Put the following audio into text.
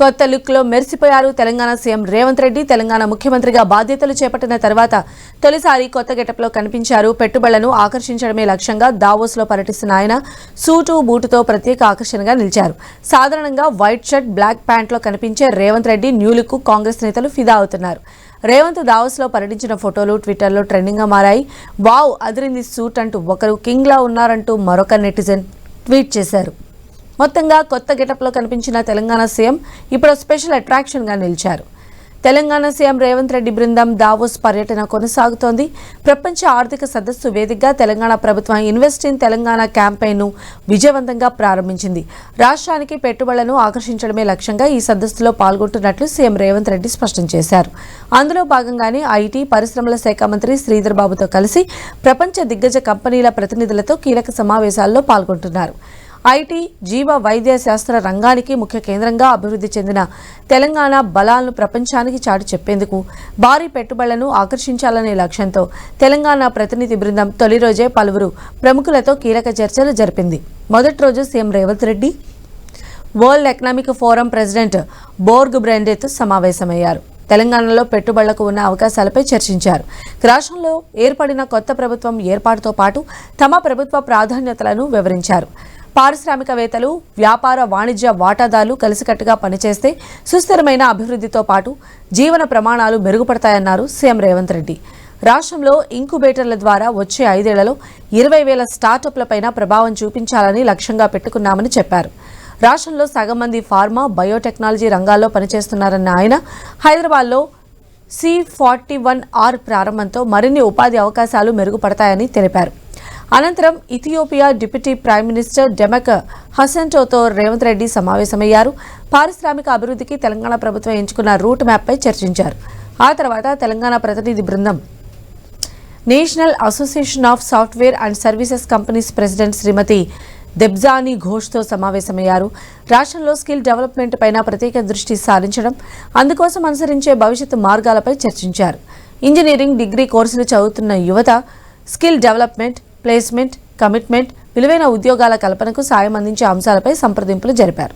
కొత్త లుక్లో మెరిసిపోయారు తెలంగాణ సీఎం రేవంత్ రెడ్డి. తెలంగాణ ముఖ్యమంత్రిగా బాధ్యతలు చేపట్టిన తర్వాత తొలిసారి కొత్త గెటప్లో కనిపించారు. పెట్టుబడులను ఆకర్షించడమే లక్ష్యంగా దావోస్లో పర్యటిస్తున్న ఆయన సూటు బూటుతో ప్రత్యేక ఆకర్షణగా నిలిచారు. సాధారణంగా వైట్ షర్ట్ బ్లాక్ ప్యాంట్లో కనిపించే రేవంత్ రెడ్డి న్యూ లుక్ కాంగ్రెస్ నేతలు ఫిదా అవుతున్నారు. రేవంత్ దావోస్లో పర్యటించిన ఫోటోలు ట్విట్టర్లో ట్రెండింగ్గా మారాయి. వావ్ అదిరింది సూట్ అంటూ ఒకరు కింగ్లా ఉన్నారంటూ మరొక నెటిజన్ ట్వీట్ చేశారు. మొత్తంగా కొత్త గెటప్లో కనిపించిన తెలంగాణ సీఎం ఇప్పుడు స్పెషల్ అట్రాక్షన్గా నిలిచారు. తెలంగాణ సీఎం రేవంత్ రెడ్డి బృందం దావోస్ పర్యటన కొనసాగుతోంది. ప్రపంచ ఆర్థిక సదస్సు వేదికగా తెలంగాణ ప్రభుత్వం ఇన్వెస్ట్ ఇన్ తెలంగాణ క్యాంపెయిన్ను విజయవంతంగా ప్రారంభించింది. రాష్ట్రానికి పెట్టుబడులను ఆకర్షించడమే లక్ష్యంగా ఈ సదస్సులో పాల్గొంటున్నట్లు సీఎం రేవంత్ రెడ్డి స్పష్టం చేశారు. అందులో భాగంగానే ఐటీ పరిశ్రమల శాఖ మంత్రి శ్రీధర్ బాబుతో కలిసి ప్రపంచ దిగ్గజ కంపెనీల ప్రతినిధులతో కీలక సమావేశాల్లో పాల్గొంటున్నారు. ఐటీ జీవ వైద్య శాస్త్ర రంగానికి ముఖ్య కేంద్రంగా అభివృద్ధి చెందిన తెలంగాణ బలాలను ప్రపంచానికి చాటి చెప్పేందుకు భారీ పెట్టుబడులను ఆకర్షించాలనే లక్ష్యంతో తెలంగాణ ప్రతినిధి బృందం తొలి రోజే పలువురు ప్రముఖులతో కీలక చర్చలు జరిపింది. మొదటి రోజు CM Revanth Reddy world economic forum president Borge బ్రెండేతో సమావేశమయ్యారు. తెలంగాణలో పెట్టుబడులకు ఉన్న అవకాశాలపై చర్చించారు. రాష్ట్రంలో ఏర్పడిన కొత్త ప్రభుత్వం ఏర్పాటుతో పాటు తమ ప్రభుత్వ ప్రాధాన్యతలను వివరించారు. పారిశ్రామికవేత్తలు వ్యాపార వాణిజ్య వాటాదారులు కలిసికట్టుగా పనిచేస్తే సుస్థిరమైన అభివృద్ధితో పాటు జీవన ప్రమాణాలు మెరుగుపడతాయన్నారు సీఎం రేవంత్ రెడ్డి. రాష్ట్రంలో ఇంకుబేటర్ల ద్వారా వచ్చే ఐదేళ్ళలో ఇరవై వేల స్టార్టప్లపైన ప్రభావం చూపించాలని లక్ష్యంగా పెట్టుకున్నామని చెప్పారు. రాష్ట్రంలో సగం మంది ఫార్మా బయోటెక్నాలజీ రంగాల్లో పనిచేస్తున్నారన్న ఆయన హైదరాబాద్లో సి ఫార్టీ వన్ ఆర్ ప్రారంభంతో మరిన్ని ఉపాధి అవకాశాలు మెరుగుపడతాయని తెలిపారు. అనంతరం Ethiopia deputy prime minister Demeke హసన్టోతో Revanth Reddy సమావేశమయ్యారు. పారిశ్రామిక అభివృద్ధికి తెలంగాణ ప్రభుత్వం ఎంచుకున్న రూట్ మ్యాప్పై చర్చించారు. ఆ తర్వాత తెలంగాణ ప్రతినిధి బృందం national association of software and services companies president Shrimati Debjani ఘోష్తో సమావేశమయ్యారు. రాష్ట్రంలో స్కిల్ డెవలప్మెంట్ పైన ప్రత్యేక దృష్టి సారించడం అందుకోసం అనుసరించే భవిష్యత్ మార్గాలపై చర్చించారు. ఇంజనీరింగ్ డిగ్రీ కోర్సులు చదువుతున్న యువత స్కిల్ డెవలప్మెంట్ ప్లేస్మెంట్ కమిట్మెంట్ విలువైన ఉద్యోగాల కల్పనకు సాయం అందించే అంశాలపై సంప్రదింపులు జరిపారు.